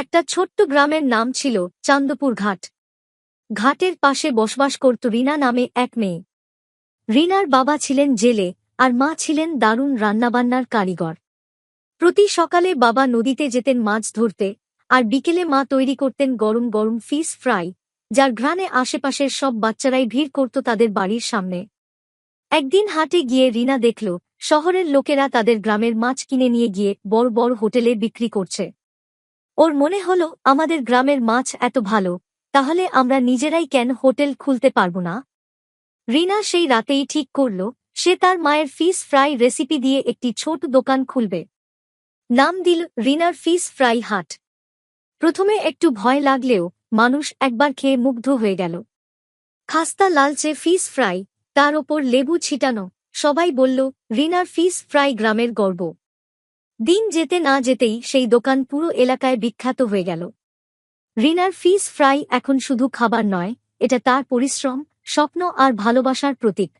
একটা ছোট্ট গ্রামের নাম ছিল চান্দপুর ঘাট। ঘাটের পাশে বসবাস করত রিনা নামে এক মেয়ে। রিনার বাবা ছিলেন জেলে আর মা ছিলেন দারুণ রান্নাবান্নার কারিগর। প্রতি সকালে বাবা নদীতে যেতেন মাছ ধরতে আর বিকেলে মা তৈরি করতেন গরম গরম ফিস ফ্রাই, যার ঘ্রাণে আশেপাশের সব বাচ্চারাই ভিড় করত তাদের বাড়ির সামনে। একদিন হাটে গিয়ে রিনা দেখল, শহরের লোকেরা তাদের গ্রামের মাছ কিনে নিয়ে গিয়ে বড় বড় হোটেলে বিক্রি করছে। ওর মনে হল, আমাদের গ্রামের মাছ এত ভালো, তাহলে আমরা নিজেরাই কেন হোটেল খুলতে পারব না? রিনা সেই রাতেই ঠিক করল, সে তার মায়ের ফিস ফ্রাই রেসিপি দিয়ে একটি ছোট দোকান খুলবে। নাম দিল রিনার ফিস ফ্রাই হাট। প্রথমে একটু ভয় লাগলেও মানুষ একবার খেয়ে মুগ্ধ হয়ে গেল। খাস্তা লালচে ফিস ফ্রাই, তার ওপর লেবু ছিটানো, সবাই বলল, রিনার ফিস ফ্রাই গ্রামের গর্ব। দিন যেতে না যেতেই সেই দোকান পুরো এলাকায় বিখ্যাত হয়ে গেল। রিনার ফিস ফ্রাই এখন শুধু খাবার নয়, এটা তার পরিশ্রম, স্বপ্ন আর ভালোবাসার প্রতীক।